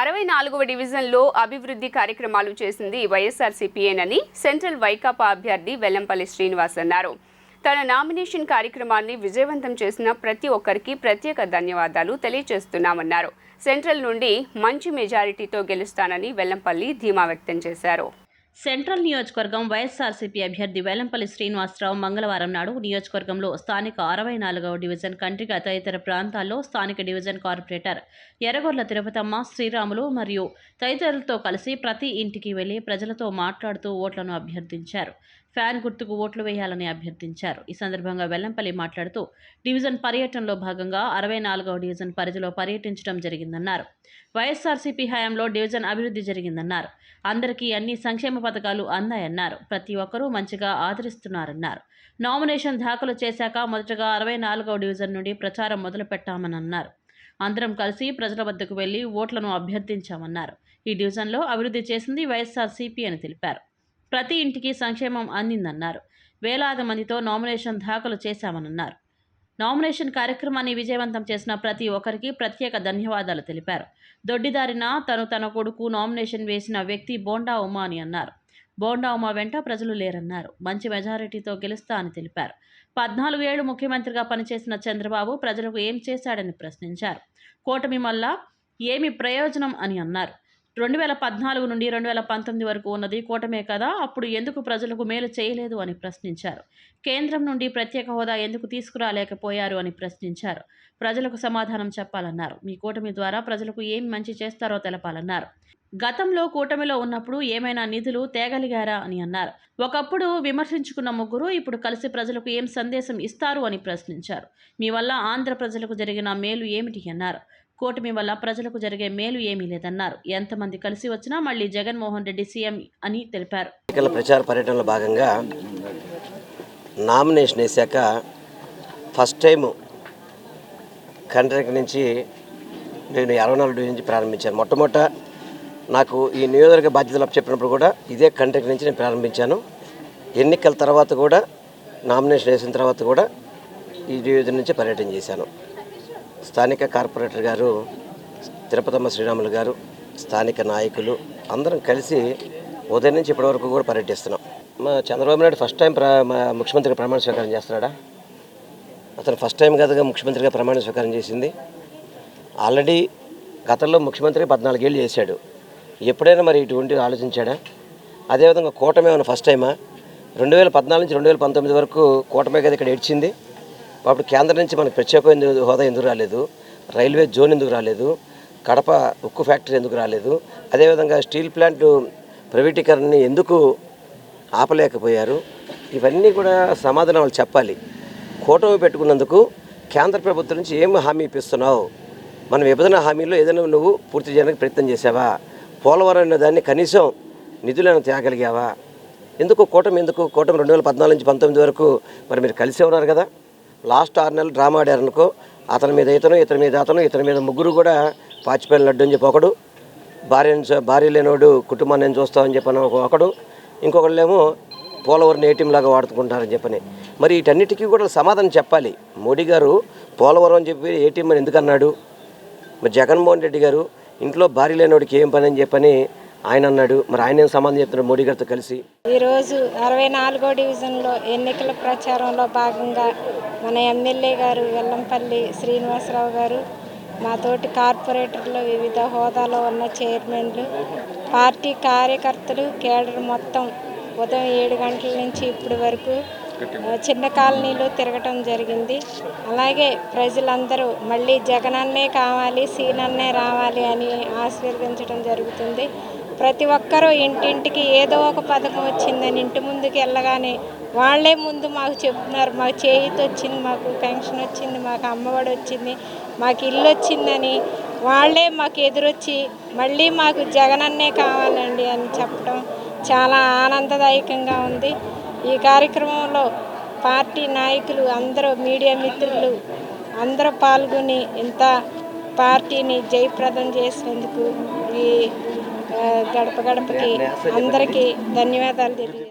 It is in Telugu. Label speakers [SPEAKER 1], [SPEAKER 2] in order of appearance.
[SPEAKER 1] అరవై నాలుగవ డివిజన్లో అభివృద్ధి కార్యక్రమాలు చేసింది వైఎస్ఆర్సీపీఏనని సెంట్రల్ వైకాపా అభ్యర్థి వెల్లంపల్లి శ్రీనివాస్ అన్నారు. తన నామినేషన్ కార్యక్రమాన్ని విజయవంతం చేసిన ప్రతి ఒక్కరికి ప్రత్యేక ధన్యవాదాలు తెలియజేస్తున్నామన్నారు. సెంట్రల్ నుండి మంచి మెజారిటీతో గెలుస్తానని వెల్లంపల్లి ధీమా వ్యక్తం చేశారు.
[SPEAKER 2] సెంట్రల్ నియోజకవర్గం వైఎస్ఆర్సీపీ అభ్యర్థి వేలంపల్లి శ్రీనివాసరావు మంగళవారం నాడు నియోజకవర్గంలో స్థానిక అరవై నాలుగవ డివిజన్ కంట్రిక తదితర ప్రాంతాల్లో స్థానిక డివిజన్ కార్పొరేటర్ ఎర్రగొర్ల తిరుపతమ్మ శ్రీరాములు మరియు తదితరులతో కలిసి ప్రతి ఇంటికి వెళ్ళి ప్రజలతో మాట్లాడుతూ ఓట్లను అభ్యర్థించారు. ఫ్యాన్ గుర్తుకు ఓట్లు వేయాలని అభ్యర్థించారు. ఈ సందర్భంగా వెల్లంపల్లి మాట్లాడుతూ డివిజన్ పర్యటనలో భాగంగా అరవై నాలుగవ డివిజన్ పరిధిలో పర్యటించడం జరిగిందన్నారు. వైఎస్ఆర్సీపీ హయాంలో డివిజన్ అభివృద్ధి జరిగిందన్నారు. అందరికీ అన్ని సంక్షేమ పథకాలు అందాయన్నారు. ప్రతి ఒక్కరూ మంచిగా ఆదరిస్తున్నారన్నారు. నామినేషన్ దాఖలు చేశాక మొదటగా అరవై నాలుగవ డివిజన్ నుండి ప్రచారం మొదలు పెట్టామని అన్నారు అందరం కలిసి ప్రజల వద్దకు వెళ్ళి ఓట్లను అభ్యర్థించామన్నారు. ఈ డివిజన్లో అభివృద్ధి చేసింది వైఎస్ఆర్సీపీ అని తెలిపారు. ప్రతి ఇంటికి సంక్షేమం అందిందన్నారు. వేలాది మందితో నామినేషన్ దాఖలు చేశామన్నారు నామినేషన్ కార్యక్రమాన్ని విజయవంతం చేసిన ప్రతి ఒక్కరికి ప్రత్యేక ధన్యవాదాలు తెలిపారు. దొడ్డిదారిన తను తన కొడుకు నామినేషన్ వేసిన వ్యక్తి బోండా ఉమా అని అన్నారు. బోండా ఉమా వెంట ప్రజలు లేరన్నారు. మంచి మెజారిటీతో గెలుస్తా అని తెలిపారు. పద్నాలుగు ఏళ్ళు ముఖ్యమంత్రిగా పనిచేసిన చంద్రబాబు ప్రజలకు ఏం చేశాడని ప్రశ్నించారు. కూటమి వల్ల ఏమి ప్రయోజనం అని అన్నారు. రెండు వేల పద్నాలుగు నుండి రెండు వేల పంతొమ్మిది వరకు ఉన్నది. కూటమే కదా. అప్పుడు ఎందుకు ప్రజలకు మేలు చేయలేదు అని ప్రశ్నించారు. కేంద్రం నుండి ప్రత్యేక హోదా ఎందుకు తీసుకురాలేకపోయారు అని ప్రశ్నించారు. ప్రజలకు సమాధానం చెప్పాలన్నారు. మీ కూటమి ద్వారా ప్రజలకు ఏమి మంచి చేస్తారో తెలపాలన్నారు. గతంలో కూటమిలో ఉన్నప్పుడు ఏమైనా నిధులు తేగలిగారా అని అన్నారు. ఒకప్పుడు విమర్శించుకున్న ముగ్గురు ఇప్పుడు కలిసి ప్రజలకు ఏం సందేశం ఇస్తారు అని ప్రశ్నించారు. మీ వల్ల ఆంధ్ర ప్రజలకు జరిగిన మేలు ఏమిటి అన్నారు. కూటమి వల్ల ప్రజలకు జరిగే మేలు ఏమీ లేదన్నారు. ఎంతమంది కలిసి వచ్చినా మళ్ళీ జగన్మోహన్ రెడ్డి సీఎం అని తెలిపారు.
[SPEAKER 3] ఎన్నికల ప్రచార పర్యటనలో భాగంగా నామినేషన్ వేశాక ఫస్ట్ టైం కంట్రీకి నుంచి నేను అరవై నాలుగు నుంచి ప్రారంభించాను. మొట్టమొదట నాకు ఈ నియోజకవర్గ బాధ్యతలు చెప్పినప్పుడు కూడా ఇదే కంట్రీకి నుంచి నేను ప్రారంభించాను. ఎన్నికల తర్వాత కూడా నామినేషన్ వేసిన తర్వాత కూడా ఈ నియోజకం నుంచి పర్యటన చేశాను. స్థానిక కార్పొరేటర్ గారు తిరుపతమ్మ శ్రీరాములు గారు స్థానిక నాయకులు అందరం కలిసి ఉదయం నుంచి ఇప్పటి వరకు కూడా పర్యటిస్తున్నాం. మా చంద్రబాబు నాయుడు ఫస్ట్ టైం మా ముఖ్యమంత్రిగా ప్రమాణ స్వీకారం చేస్తున్నాడా? అతను ఫస్ట్ టైం కదగా ముఖ్యమంత్రిగా ప్రమాణ స్వీకారం చేసింది. ఆల్రెడీ గతంలో ముఖ్యమంత్రి పద్నాలుగేళ్ళు చేశాడు. ఎప్పుడైనా మరి ఇటువంటి ఆలోచించాడా? అదేవిధంగా కూటమి ఏమైనా ఫస్ట్ టైమా రెండు వేల పద్నాలుగు నుంచి రెండు వేల పంతొమ్మిది వరకు కూటమే కదా ఇక్కడ ఏడ్చింది. అప్పుడు కేంద్రం నుంచి మనకు ప్రత్యేక హోదా ఎందుకు రాలేదు? రైల్వే జోన్ ఎందుకు రాలేదు? కడప ఉక్కు ఫ్యాక్టరీ ఎందుకు రాలేదు? అదేవిధంగా స్టీల్ ప్లాంట్ ప్రైవేటీకరణని ఎందుకు ఆపలేకపోయారు? ఇవన్నీ కూడా సమాధానాలు చెప్పాలి. కూటమి పెట్టుకున్నందుకు కేంద్ర ప్రభుత్వం నుంచి ఏం హామీ ఇప్పిస్తున్నావు? మన విభజన హామీలో ఏదైనా నువ్వు పూర్తి చేయడానికి ప్రయత్నం చేసావా పోలవరం అనే దాన్ని కనీసం నిధులను తేగలిగావా? ఎందుకు కూటమి ఎందుకు? కూటమి రెండు వేల పద్నాలుగు నుంచి పంతొమ్మిది వరకు మరి మీరు కలిసే ఉన్నారు కదా? లాస్ట్ ఆరు నెలలు డ్రామా ఆడారనుకో అతని మీద ఇతను ఇతని మీద అతను ఇతని మీద ముగ్గురు కూడా పాచిపోయిన లడ్డు అని చెప్పి ఒకడు భార్యను భార్య లేనివాడు కుటుంబాన్ని నేను చూస్తామని చెప్పని ఒకడు ఇంకొకళ్ళేమో పోలవరం ఏటీఎం లాగా వాడుకుంటారని చెప్పని. మరి వీటన్నిటికీ కూడా సమాధానం చెప్పాలి. మోడీ గారు పోలవరం అని చెప్పి ఏటీఎం అని ఎందుకన్నాడు మరి జగన్మోహన్ రెడ్డి గారు ఇంట్లో భార్య లేనివాడికి ఏం పని అని చెప్పని ఆయన అన్నాడు మరి ఆయన ఏం సమాధానం చెప్తున్నాడు మోడీ గారితో కలిసి?
[SPEAKER 4] ఈరోజు అరవై నాలుగో డివిజన్లో ఎన్నికల ప్రచారంలో భాగంగా మన ఎమ్మెల్యే గారు వెల్లంపల్లి శ్రీనివాసరావు గారు మా తోటి కార్పొరేటర్లు వివిధ హోదాలో ఉన్న చైర్మన్లు పార్టీ కార్యకర్తలు కేడర్ మొత్తం ఉదయం ఏడు గంటల నుంచి ఇప్పటి వరకు చిన్న కాలనీలో తిరగటం జరిగింది. అలాగే ప్రజలందరూ మళ్ళీ జగనన్నే కావాలి సీనన్నే రావాలి అని ఆశీర్వదించడం జరుగుతుంది. ప్రతి ఒక్కరూ ఇంటింటికి ఏదో ఒక పథకం వచ్చిందని ఇంటి ముందుకు వెళ్ళగానే వాళ్ళే ముందు మాకు చెప్తున్నారు. మాకు చేయిత వచ్చింది మాకు పెన్షన్ వచ్చింది మాకు అమ్మఒడి వచ్చింది మాకు ఇల్లు వచ్చిందని వాళ్ళే మాకు ఎదురొచ్చి మళ్ళీ మాకు జగనన్నే కావాలండి అని చెప్పడం చాలా ఆనందదాయకంగా ఉంది. ఈ కార్యక్రమంలో పార్టీ నాయకులు అందరూ మీడియా మిత్రులు అందరూ పాల్గొని ఇంత పార్టీని జయప్రదం చేసినందుకు ఈ గడప గడపకి అందరికీ ధన్యవాదాలు తెలియజేస్తాను